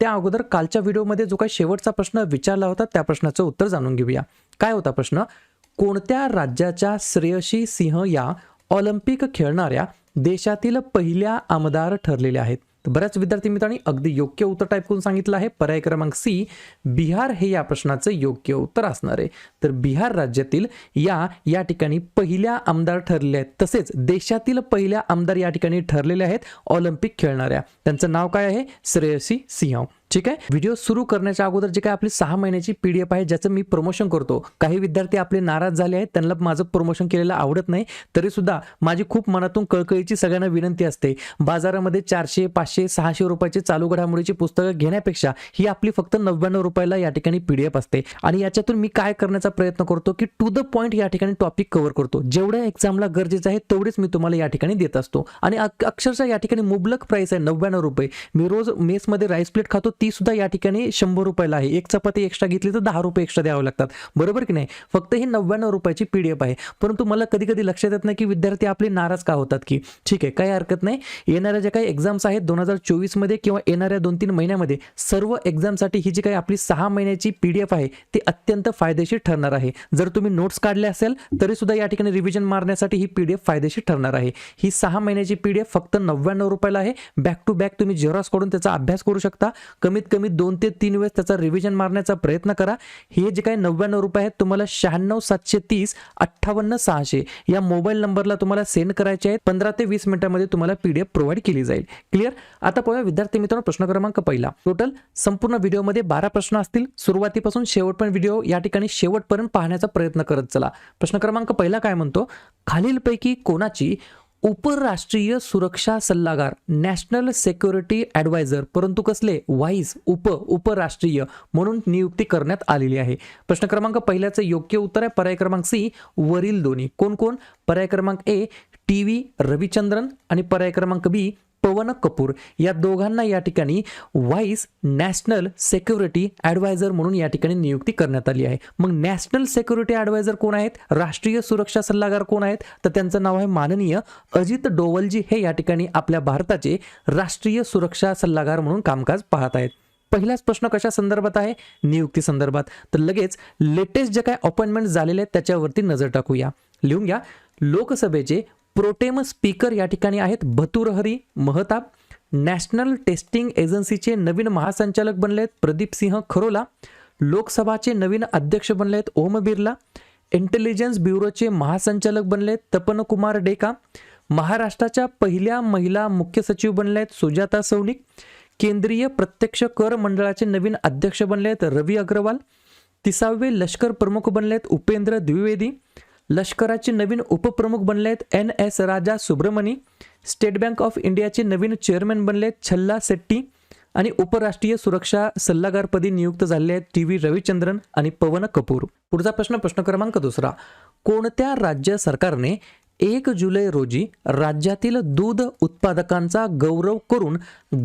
त्या अगोदर कालच्या व्हिडिओमध्ये जो काही शेवटचा प्रश्न विचारला होता त्या प्रश्नाचं उत्तर जाणून घेऊया. काय होता प्रश्न? कोणत्या राज्याच्या श्रेयशी सिंह या ऑलिम्पिक खेळणाऱ्या देशातील पहिल्या आमदार ठरलेल्या आहेत? तर बऱ्याच विद्यार्थी मित्रांनी अगदी योग्य उत्तर टाईप करून सांगितलं आहे. पर्याय क्रमांक सी बिहार हे या प्रश्नाचं योग्य उत्तर असणार आहे. तर बिहार राज्यातील या या ठिकाणी पहिल्या आमदार ठरलेल्या आहेत. तसेच देशातील पहिल्या आमदार या ठिकाणी ठरलेल्या आहेत ऑलिम्पिक खेळणाऱ्या. त्यांचं नाव काय आहे? श्रेयसी सिंह. ठीक आहे? व्हिडिओ सुरू करण्याच्या अगोदर जे काही आपली सहा महिन्याची पीडीएफ आहे ज्याचं मी प्रमोशन करतो. काही विद्यार्थी आपले नाराज झाले आहेत त्यांना माझं प्रमोशन केलेलं आवडत नाही. तरी सुद्धा माझी खूप मनातून कळकळीची सगळ्यांना विनंती असते. बाजारामध्ये चारशे पाचशे सहाशे रुपयाची चालू घडामोडीची पुस्तकं घेण्यापेक्षा ही आपली फक्त नव्याण्णव रुपयाला या ठिकाणी पीडीएफ असते. आणि याच्यातून मी काय करण्याचा प्रयत्न करतो की टू द पॉईंट या ठिकाणी टॉपिक कव्हर करतो. जेवढ्या एक्झामला गरजेचं आहे तेवढेच मी तुम्हाला या ठिकाणी देत असतो. आणि अक्षरशः या ठिकाणी मुबलक प्राइस आहे नव्याण्णव रुपये. मी रोज मेसमध्ये राईस प्लेट खातो ती सुद्धा या ठिकाणी शंभर रुपयाला आहे. एक चपाती एक्स्ट्रा घेतली तर दहा रुपये एक्स्ट्रा द्यावे लागतात. बरोबर की नाही? फक्त ही नव्याण्णव रुपयाची पीडीएफ आहे. परंतु मला कधी कधी लक्षात येत नाही की विद्यार्थी आपले नाराज का होतात की? ठीक आहे काही हरकत नाही. येणाऱ्या ज्या काही एक्झाम्स आहेत दोन हजार चोवीसमध्ये किंवा येणाऱ्या दोन तीन महिन्यामध्ये सर्व एक्झामसाठी ही जी काही आपली सहा महिन्याची पीडीएफ आहे ती अत्यंत फायदेशीर ठरणार आहे. जर तुम्ही नोट्स काढले असेल तरी सुद्धा या ठिकाणी रिव्हिजन मारण्यासाठी ही पीडीएफ फायदेशीर ठरणार आहे. ही सहा महिन्याची पीडीएफ फक्त नव्याण्णव रुपयाला आहे. बॅक टू बॅक तुम्ही झेरॉक्स करून त्याचा अभ्यास करू शकता. कमीत कमी दोन ते तीन वेळेस त्याचा रिव्हिजन मारण्याचा प्रयत्न करा. हे जे काही नव्याण्णव रुपये आहेत तुम्हाला शहाण्णव सातशे तीस अठ्ठावन्न सहाशे या मोबाईल नंबरला तुम्हाला सेंड करायचे आहेत. पंधरा ते वीस मिनिटांमध्ये तुम्हाला पीडीएफ प्रोव्हाइड केली जाईल. क्लिअर आता पाहूया विद्यार्थी मित्रांनो प्रश्न क्रमांक पहिला. टोटल संपूर्ण व्हिडिओमध्ये बारा प्रश्न असतील. सुरुवातीपासून शेवटपर्यंत व्हिडिओ या ठिकाणी शेवटपर्यंत पाहण्याचा प्रयत्न करत चला. प्रश्न क्रमांक पहिला काय म्हणतो? खालीलपैकी कोणाची उपराष्ट्रीय सुरक्षा सल्लागार नॅशनल सेक्युरिटी ॲडवायझर परंतु कसले? व्हाईस उप उपराष्ट्रीय म्हणून नियुक्ती करण्यात आलेली आहे. प्रश्न क्रमांक पहिल्याचं योग्य उत्तर आहे. पर्याय क्रमांक सी वरील दोन्ही. कोण कोण? पर्याय क्रमांक ए टी व्ही रविचंद्रन आणि पर्याय क्रमांक बी पवन कपूर या दोघांना या ठिकाणी व्हाईस नॅशनल सेक्युरिटी ॲडवायझर म्हणून या ठिकाणी नियुक्ती करण्यात आली आहे. मग नॅशनल सेक्युरिटी ॲडवायझर कोण आहेत? राष्ट्रीय सुरक्षा सल्लागार कोण आहेत? तर त्यांचं नाव आहे माननीय अजित डोवलजी. हे या ठिकाणी आपल्या भारताचे राष्ट्रीय सुरक्षा सल्लागार म्हणून कामकाज पाहत आहेत. पहिलाच प्रश्न कशा संदर्भात आहे? नियुक्ती संदर्भात. तर लगेच लेटेस्ट जे काय अपॉइंटमेंट झालेले आहेत त्याच्यावरती नजर टाकूया. लिहून घ्या. लोकसभेचे प्रोटेम स्पीकर या ठिकाणी आहेत भतुरहरी महताब. नॅशनल टेस्टिंग एजन्सीचे नवीन महासंचालक बनले आहेत प्रदीप सिंह खरोला. लोकसभाचे नवीन अध्यक्ष बनले आहेत ओम बिर्ला. इंटेलिजन्स ब्युरोचे महासंचालक बनले आहेत तपन कुमार डेका. महाराष्ट्राच्या पहिल्या महिला मुख्य सचिव बनले आहेत सुजाता सौनिक. केंद्रीय प्रत्यक्ष कर मंडळाचे नवीन अध्यक्ष बनले आहेत रवी अग्रवाल. तिसावे लष्कर प्रमुख बनले आहेत उपेंद्र द्विवेदी. लष्कराचे नवीन उपप्रमुख बनले आहेत N S Raja Subramani State Bank of इंडियाचे नवीन चेअरमॅन बनले आहेत छल्ला सेट्टी आणि उपराष्ट्रीय सुरक्षा सल्लागारपदी नियुक्त झाले आहेत टी व्ही रविचंद्रन आणि पवन कपूर. पुढचा प्रश्न प्रश्न क्रमांक दुसरा. कोणत्या राज्य सरकारने एक जुलै रोजी राज्यातील दूध उत्पादकांचा गौरव करून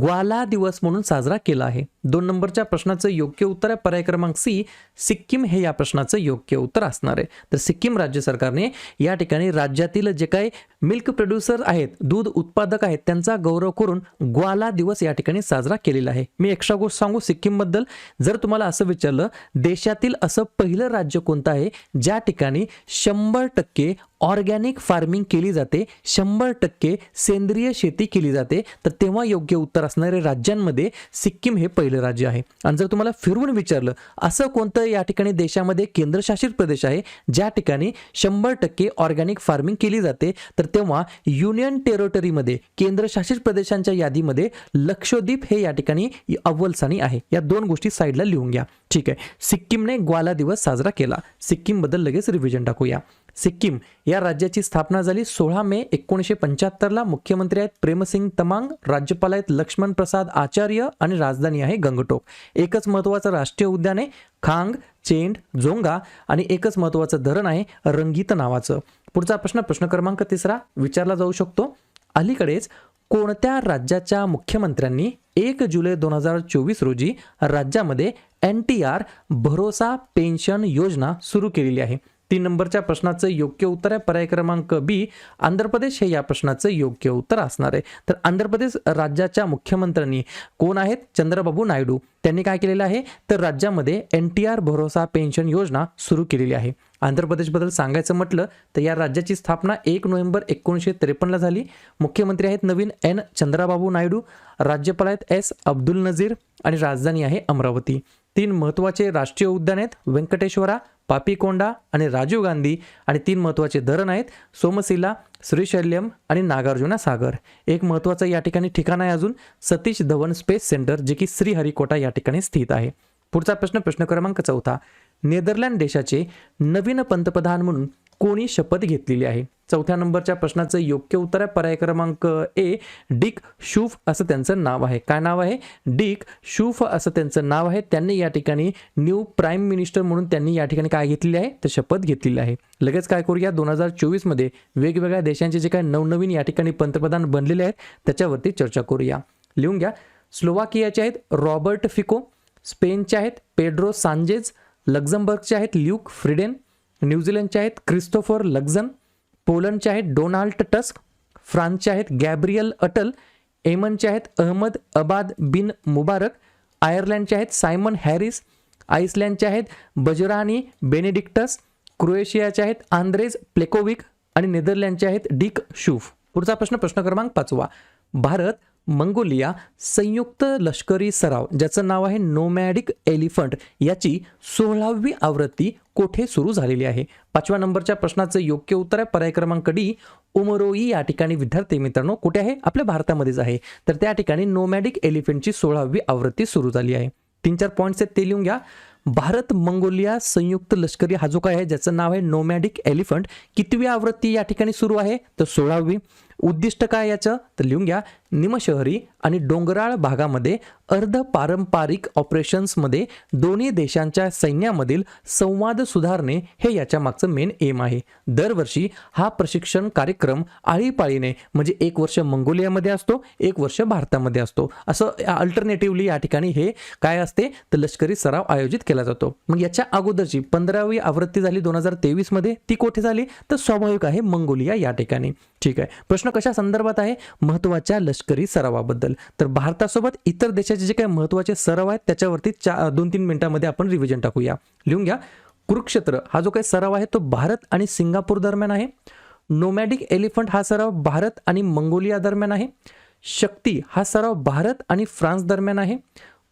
ग्वाला दिवस म्हणून साजरा केला आहे. दोन नंबरच्या प्रश्नाचं योग्य उत्तर आहे पर्याय क्रमांक सी सिक्कीम हे या प्रश्नाचं योग्य उत्तर असणार आहे. तर सिक्कीम राज्य सरकारने या ठिकाणी राज्यातील जे काही मिल्क प्रोड्युसर आहेत दूध उत्पादक आहेत त्यांचा गौरव करून ग्वाला दिवस या ठिकाणी साजरा केलेला आहे. मी एक्स्ट्रा गोष्ट सांगू सिक्कीमबद्दल. जर तुम्हाला असं विचारलं देशातील असं पहिलं राज्य कोणतं आहे ज्या ठिकाणी शंभर टक्के ऑर्गॅनिक फार्मिंग केली जाते शंभर टक्के सेंद्रिय शेती केली जाते. तर तेव्हा योग्य उत्तर असणाऱ्या राज्यांमध्ये सिक्कीम हे पहिलं राज्य आहे. आणि जर तुम्हाला फिरवून विचारलं असं कोणतं या ठिकाणी देशामध्ये केंद्रशासित प्रदेश आहे ज्या ठिकाणी शंभर टक्के ऑर्गॅनिक फार्मिंग केली जाते तर तेव्हा युनियन टेरिटरीमध्ये केंद्रशासित प्रदेशांच्या यादीमध्ये लक्षद्वीप हे या ठिकाणी अव्वलसानी आहे. या दोन गोष्टी साईडला लिहून घ्या. ठीक आहे. सिक्कीमने ग्वाला दिवस साजरा केला. सिक्कीमबद्दल लगेच रिव्हिजन टाकूया. सिक्कीम या राज्याची स्थापना झाली सोळा मे एकोणीसशे पंच्याहत्तरला. मुख्यमंत्री आहेत प्रेमसिंग तमांग राज्यपाल आहेत लक्ष्मण प्रसाद आचार्य आणि राजधानी आहे गंगटोक. एकच महत्त्वाचं राष्ट्रीय उद्यान आहे खांग चेंड झोंगा आणि एकच महत्त्वाचं धरण आहे रंगीत नावाचं. पुढचा प्रश्न प्रश्न क्रमांक तिसरा विचारला जाऊ शकतो. अलीकडेच कोणत्या राज्याच्या मुख्यमंत्र्यांनी एक जुलै दोन हजार चोवीस रोजी राज्यामध्ये N T R Bharosa pension योजना सुरू केलेली आहे? तीन नंबरच्या प्रश्नाचं योग्य उत्तर आहे. पर्याय क्रमांक बी आंध्र प्रदेश हे या प्रश्नाचं योग्य उत्तर असणार आहे. तर आंध्र प्रदेश राज्याच्या मुख्यमंत्र्यांनी कोण आहेत? चंद्रबाबू नायडू. त्यांनी काय केलेलं आहे? तर राज्यामध्ये N T R Bharosa pension योजना सुरू केलेली आहे. आंध्र प्रदेशबद्दल सांगायचं म्हटलं तर या राज्याची स्थापना एक नोव्हेंबर एकोणीसशे त्रेपन्नला झाली. मुख्यमंत्री आहेत नवीन एन चंद्राबाबू नायडू. राज्यपाल आहेत एस अब्दुल नझीर आणि राजधानी आहे अमरावती. तीन महत्त्वाचे राष्ट्रीय उद्यान आहेत. व्यंकटेश्वरा पापीकोंडा आणि राजीव गांधी आणि तीन महत्त्वाचे धरण आहेत. सोमशिला श्रीशैल्यम आणि नागार्जुना सागर. एक महत्त्वाचं या ठिकाणी ठिकाण आहे अजून सतीश धवन स्पेस सेंटर जे की श्रीहरिकोटा या ठिकाणी स्थित आहे. पुढचा प्रश्न प्रश्न क्रमांक चौथा. नेदरलँड देशाचे नवीन पंतप्रधान म्हणून कोणी शपथ घेतलेली आहे? चौथ्या नंबरच्या प्रश्नाचं योग्य उत्तर आहे पर्याय क्रमांक ए डिक शूफ असं त्यांचं नाव आहे. काय नाव आहे? डिक शूफ असं त्यांचं नाव आहे. त्यांनी या ठिकाणी न्यू प्राईम मिनिस्टर म्हणून त्यांनी या ठिकाणी काय घेतलेली आहे? तर शपथ घेतलेली आहे. लगेच काय करूया? दोन हजार चोवीसमध्ये वेगवेगळ्या देशांचे जे काय नवनवीन या ठिकाणी पंतप्रधान बनलेले आहेत त्याच्यावरती चर्चा करूया. लिहून घ्या. स्लोवाकियाचे आहेत रॉबर्ट फिको स्पेनचे आहेत पेड्रो सांजेज लक्झमबर्गचे आहेत ल्यूक फ्रिडेन न्यूझीलंडचे आहेत क्रिस्टोफर लक्झन पोलंडचे आहेत डोनाल्ड टस्क फ्रान्सचे आहेत गॅब्रियल अटल एमनचे आहेत अहमद अबाद बिन मुबारक आयर्लंडचे आहेत सायमन हॅरिस आइसलँडचे आहेत बजरानी बेनेडिक्टस क्रोएशियाचे आहेत आंद्रेज प्लेकोविक आणि नेदरलँडचे आहेत डिक शूफ. पुढचा प्रश्न प्रश्न क्रमांक पाचवा. भारत मंगोलिया संयुक्त लष्करी सराव ज्याचं नाव आहे नोमॅडिक एलिफंट याची सोळावी आवृत्ती कोठे सुरू झालेली आहे? पाचव्या नंबरच्या प्रश्नाचं योग्य उत्तर आहे पर्याय क्रमांक डी उमरोई. या ठिकाणी विद्यार्थी मित्रांनो कुठे आहे? आपल्या भारतामध्येच आहे. तर त्या ठिकाणी नोमॅडिक एलिफंटची सोळावी आवृत्ती सुरू झाली आहे. तीन चार पॉईंट्स आहेत ते लिहून घ्या. भारत मंगोलिया संयुक्त लष्करी हा जो काय आहे ज्याचं नाव आहे नोमॅडिक एलिफंट कितवी आवृत्ती या ठिकाणी सुरू आहे? तर सोळावी. उद्दिष्ट काय याचं? तर लिहून घ्या. निमशहरी आणि डोंगराळ भागामध्ये अर्ध पारंपरिक ऑपरेशन्समध्ये दोन्ही देशांच्या सैन्यामधील संवाद सुधारणे हे याच्या मागचं मेन एम आहे. दरवर्षी हा प्रशिक्षण कार्यक्रम आळीपाळीने म्हणजे एक वर्ष मंगोलियामध्ये असतो एक वर्ष भारतामध्ये असतो. असं अल्टरनेटिव्हली या ठिकाणी हे काय असते? तर लष्करी सराव आयोजित केला जातो. मग याच्या अगोदरची पंधरावी आवृत्ती झाली दोन हजार तेवीसमध्ये ती कोठे झाली? तर स्वाभाविक आहे मंगोलिया या ठिकाणी. ठीक आहे. प्रश्न कशा संदर्भात आहे? महत्त्वाच्या लष्कर सरावाबद्दल. तर भारतासोबत इतर देशाचे जे काही महत्त्वाचे सराव आहेत त्याच्यावरती चा दोन तीन मिनिटांमध्ये आपण रिव्हिजन टाकूया. लिहून घ्या. कुरुक्षेत्र हा जो काही सराव आहे तो भारत आणि सिंगापूर दरम्यान आहे. नोमॅडिक एलिफंट हा सराव भारत आणि मंगोलिया दरम्यान आहे. शक्ती हा सराव भारत आणि फ्रान्स दरम्यान आहे.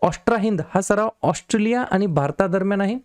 ऑस्ट्राहिंद हा सराव ऑस्ट्रेलिया आणि भारतादरम्यान आहे.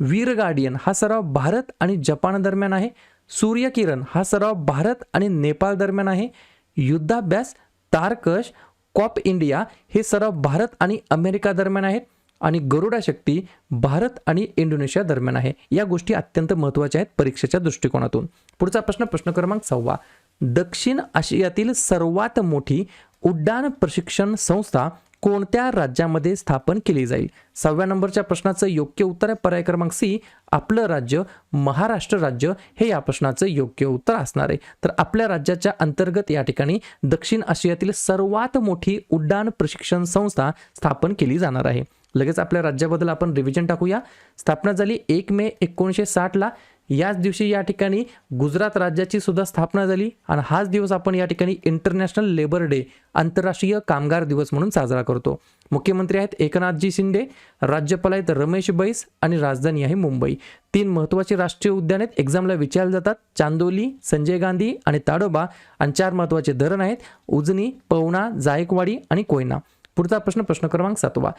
वीर गार्डियन हा सराव भारत आणि जपान दरम्यान आहे. सूर्यकिरण हा सराव भारत आणि नेपाळ दरम्यान आहे. युद्धाभ्यास तारकश कॉप इंडिया हे सराव भारत आणि अमेरिका दरम्यान आहेत आणि गरुडा शक्ती भारत आणि इंडोनेशिया दरम्यान आहे. या गोष्टी अत्यंत महत्त्वाच्या आहेत परीक्षेच्या दृष्टिकोनातून. पुढचा प्रश्न प्रश्न क्रमांक सव्वा दक्षिण आशियातील सर्वात मोठी उड्डाण प्रशिक्षण संस्था कोणत्या राज्यामध्ये स्थापन केली जाईल? सहाव्या नंबरच्या प्रश्नाचं योग्य उत्तर आहे पर्याय क्रमांक सी. आपलं राज्य महाराष्ट्र राज्य हे या प्रश्नाचं योग्य उत्तर असणार आहे. तर आपल्या राज्याच्या अंतर्गत या ठिकाणी दक्षिण आशियातील सर्वात मोठी उड्डाण प्रशिक्षण संस्था स्थापन केली जाणार आहे. लगेच आपल्या राज्याबद्दल आपण रिव्हिजन टाकूया. स्थापना झाली एक मे एकोणीसशे साठला. याच दिवशी या ठिकाणी गुजरात राज्याची सुद्धा स्थापना झाली आणि हाच दिवस आपण या ठिकाणी इंटरनॅशनल लेबर डे आंतरराष्ट्रीय कामगार दिवस म्हणून साजरा करतो. मुख्यमंत्री आहेत एकनाथजी शिंदे राज्यपाल आहेत रमेश बैस आणि राजधानी आहे मुंबई. तीन महत्त्वाचे राष्ट्रीय उद्यान आहेत. एक्झामला विचारले जातात. चांदोली संजय गांधी आणि ताडोबा आणि चार महत्त्वाचे धरण आहेत. उजनी पवना जायकवाडी आणि कोयना. पुढचा प्रश्न प्रश्न क्रमांक सातवा.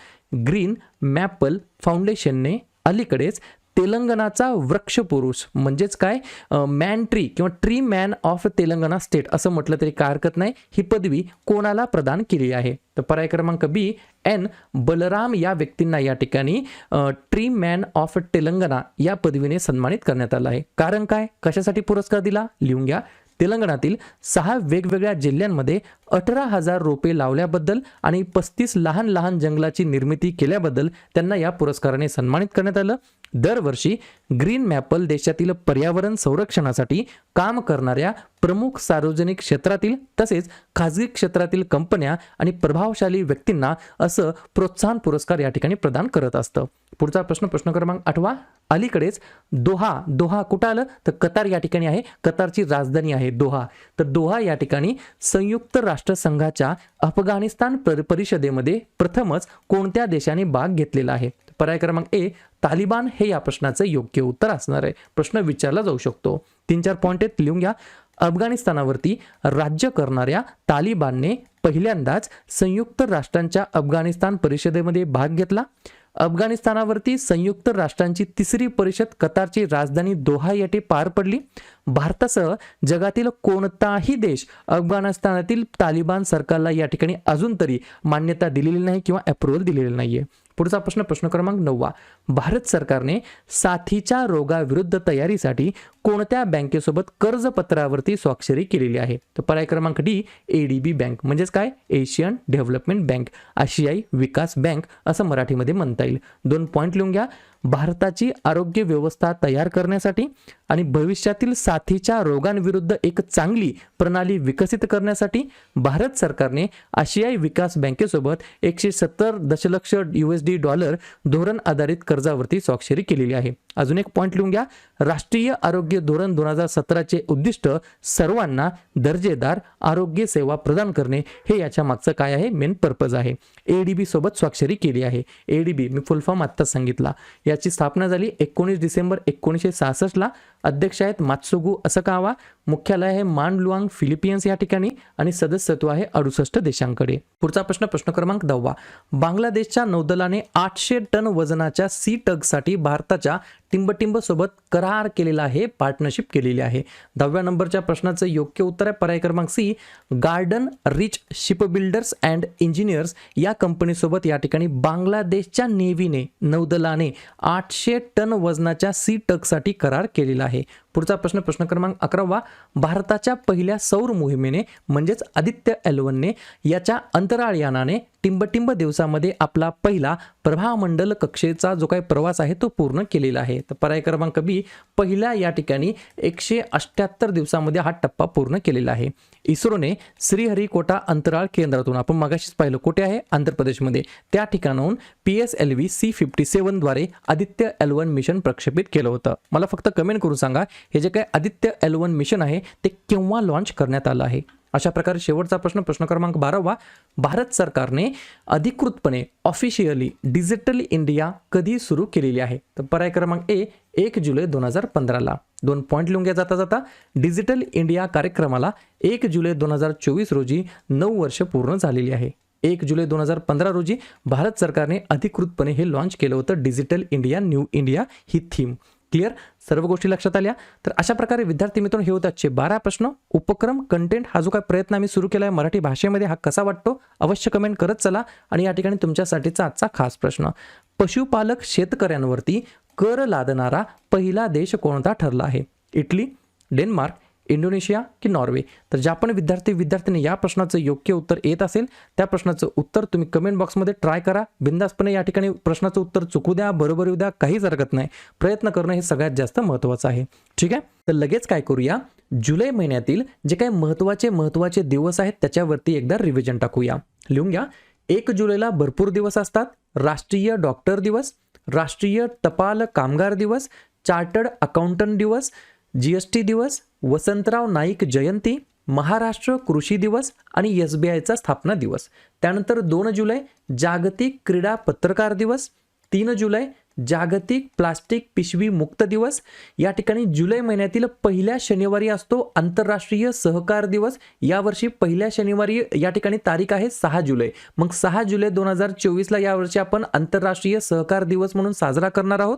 ग्रीन मॅपल फाउंडेशनने अलीकडेच तेलंगणाचा वृक्षपुरुष म्हणजेच काय? मॅन ट्री किंवा tree man of Telangana state असं म्हटलं तरी काय हरकत नाही. ही पदवी कोणाला प्रदान केली आहे? तर पर्याय क्रमांक बी एन बलराम या व्यक्तींना या ठिकाणी ट्री मॅन ऑफ तेलंगणा या पदवीने सन्मानित करण्यात आलं आहे. कारण काय? कशासाठी पुरस्कार दिला? लिहून घ्या. तेलंगणातील सहा वेगवेगळ्या जिल्ह्यांमध्ये अठरा हजार रोपे लावल्याबद्दल आणि पस्तीस लहान लहान जंगलाची निर्मिती केल्याबद्दल त्यांना या पुरस्काराने सन्मानित करण्यात आलं. दरवर्षी ग्रीन मॅपल देशातील पर्यावरण संरक्षणासाठी काम करणाऱ्या प्रमुख सार्वजनिक क्षेत्रातील तसेच खाजगी क्षेत्रातील कंपन्या आणि प्रभावशाली व्यक्तींना असं प्रोत्साहन पुरस्कार या ठिकाणी प्रदान करत असतं. पुढचा प्रश्न प्रश्न क्रमांक आठवा. अलीकडेच दोहा दोहा कुठं आलं? तर कतार या ठिकाणी आहे. कतारची राजधानी आहे दोहा. तर दोहा या ठिकाणी संयुक्त राष्ट्र राष्ट्रसंघाच्या अफगाणिस्तान पर- परिषदेमध्ये प्रथमच कोणत्या देशाने भाग घेतलेला आहे? पर्याय क्रमांक ए तालिबान हे या प्रश्नाचं योग्य उत्तर असणार आहे. प्रश्न विचारला जाऊ शकतो. तीन चार पॉईंट आहेत लिहून घ्या. अफगाणिस्तानावरती राज्य करणाऱ्या तालिबानने पहिल्यांदाच संयुक्त राष्ट्रांच्या अफगाणिस्तान परिषदेमध्ये भाग घेतला. अफगाणिस्तानावरती संयुक्त राष्ट्रांची तिसरी परिषद कतारची राजधानी दोहा येथे पार पडली. भारतासह जगातील कोणताही देश अफगाणिस्तानातील तालिबान सरकारला या ठिकाणी अजून तरी मान्यता दिलेली नाही किंवा अप्रुव्हल दिलेली नाहीये. पुढचा प्रश्न प्रश्न क्रमांक नववा. भारत सरकारने साथीच्या रोगाविरुद्ध तयारीसाठी कोणत्या बँकेसोबत कर्जपत्रावरती स्वाक्षरी केलेली आहे? तर पर्याय क्रमांक डी एडीबी बँक म्हणजेच काय? एशियन डेव्हलपमेंट बँक आशियाई विकास बँक असं मराठीमध्ये म्हणता येईल. दोन पॉईंट लिहून घ्या. भारताची आरोग्य व्यवस्था तयार करण्यासाठी आणि भविष्यातील साथीच्या रोगांविरुद्ध एक चांगली प्रणाली विकसित करण्यासाठी भारत सरकारने आशियाई विकास बँकेसोबत एकशे सत्तर दशलक्ष डी डॉलर धोरण आधारित कर्जावरती स्वाक्षरी केलेली आहे. अजून एक पॉईंट लिहून घ्या. राष्ट्रीय आरोग्य धोरण दोन हजार सतराचे उद्दिष्ट सर्वांना दर्जेदार आरोग्य सेवा प्रदान करणे हे याच्या मागचं काय आहे? मेन पर्पज आहे. एडीबी सोबत स्वाक्षरी केली आहे. एडीबी मी फुल फॉर्म आत्ताच सांगितला. याची स्थापना झाली एकोणीस डिसेंबर एकोणीसशे सहासष्टला. अध्यक्ष आहेत मात्सुगू असकावा. मुख्यालय आहे मांडलुआंग फिलिपियन्स या ठिकाणी आणि सदस्यत्व आहे अडुसष्ट देशांकडे. पुढचा प्रश्न प्रश्न क्रमांक दहावा. बांगलादेशच्या नौदलाने आठशे टन वजनाच्या सी टगसाठी भारताच्या टिंबटिंब सोबत करार केलेला आहे पार्टनरशिप केलेली आहे. दहाव्या नंबरच्या प्रश्नाचं योग्य उत्तर आहे. पर्याय क्रमांक C garden reach ship builders and engineers या कंपनीसोबत या ठिकाणी बांगलादेशच्या नेव्हीने नौदलाने आठशे टन वजनाच्या सी टकसाठी करार केलेला आहे. पुढचा प्रश्न प्रश्न क्रमांक अकरावा. भारताच्या पहिल्या सौर मोहिमेने म्हणजेच आदित्य एलवनने याच्या अंतराळ यानाने टिंबटिंब दिवसामध्ये आपला पहिला प्रभामंडल कक्षेचा जो काही प्रवास आहे तो पूर्ण केलेला आहे. तर पर्याय क्रमांक बी पहिल्या या ठिकाणी एकशे अष्ट्याहत्तर दिवसामध्ये हा टप्पा पूर्ण केलेला आहे. इस्रोने श्रीहरिकोटा अंतराळ केंद्रातून आपण मागाशीच पाहिलं कुठे आहे? आंध्र प्रदेशमध्ये. त्या ठिकाणाहून P S L V C fifty सेवनद्वारे Aditya L one mission प्रक्षेपित केलं होतं. मला फक्त कमेंट करून सांगा हे जे काय आदित्य एलवन मिशन आहे ते केव्हा लॉन्च करण्यात आलं आहे? अशा प्रकारे शेवटचा प्रश्न प्रश्न क्रमांक बारावा. भारत सरकारने अधिकृतपणे ऑफिशियली डिजिटल इंडिया कधी सुरू केलेली आहे? तर पर्याय क्रमांक ए एक जुलै दोन हजार पंधराला. दोन पॉईंट लिहून घ्या जाता जाता डिजिटल इंडिया कार्यक्रमाला एक जुलै दोन हजार चोवीस रोजी नऊ वर्ष पूर्ण झालेली आहे. एक जुलै दोन हजार पंधरा रोजी भारत सरकारने अधिकृतपणे हे लॉन्च केलं होतं डिजिटल इंडिया न्यू इंडिया ही थीम क्लिअर? सर्व गोष्टी लक्षात आल्या? तर अशा प्रकारे विद्यार्थी मित्रांनो हे होते आजचे बारा प्रश्न. उपक्रम कंटेंट हा जो काय प्रयत्न आम्ही सुरू केला आहे मराठी भाषेमध्ये हा कसा वाटतो? अवश्य कमेंट करत चला आणि या ठिकाणी तुमच्यासाठीचा आजचा खास प्रश्न. पशुपालक शेतकऱ्यांवरती कर लादणारा पहिला देश कोणता ठरला आहे? इटली डेन्मार्क इंडोनेशिया की नॉर्वे? तर ज्या पण विद्यार्थी विद्यार्थ्यांनी या प्रश्नाचं योग्य उत्तर येत असेल त्या प्रश्नाचं उत्तर तुम्ही कमेंट बॉक्समध्ये ट्राय करा. बिंदासपणे या ठिकाणी प्रश्नाचं उत्तर चुकू द्या बरोबर येऊ द्या काहीच हरकत नाही. प्रयत्न करणं हे सगळ्यात जास्त महत्त्वाचं आहे. ठीक आहे? तर लगेच काय करूया? जुलै महिन्यातील जे काही महत्त्वाचे महत्त्वाचे दिवस आहेत त्याच्यावरती एकदा रिव्हिजन टाकूया. लिहून घ्या. एक जुलैला भरपूर दिवस असतात. राष्ट्रीय डॉक्टर दिवस राष्ट्रीय टपाल कामगार दिवस चार्टर्ड अकाउंटंट दिवस जी एस टी दिवस वसंतराव नाईक जयंती महाराष्ट्र कृषी दिवस आणि एस बी आयचा स्थापना दिवस. त्यानंतर दोन जुलै जागतिक क्रीडा पत्रकार दिवस. तीन जुलै जागतिक प्लास्टिक पिशवी मुक्त दिवस. या ठिकाणी जुलै महिन्यातील पहिल्या शनिवारी असतो आंतरराष्ट्रीय सहकार दिवस. यावर्षी पहिल्या शनिवारी या ठिकाणी तारीख आहे सहा जुलै. मग सहा जुलै दोन हजार चोवीसला यावर्षी आपण आंतरराष्ट्रीय सहकार दिवस म्हणून साजरा करणार आहोत.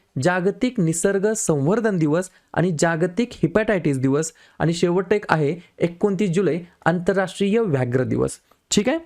जागतिक निसर्ग संवर्धन दिवस आणि जागतिक हिपॅटायटिस दिवस. आणि शेवट एक आहे एकोणतीस जुलै आंतरराष्ट्रीय व्याघ्र दिवस. ठीक आहे?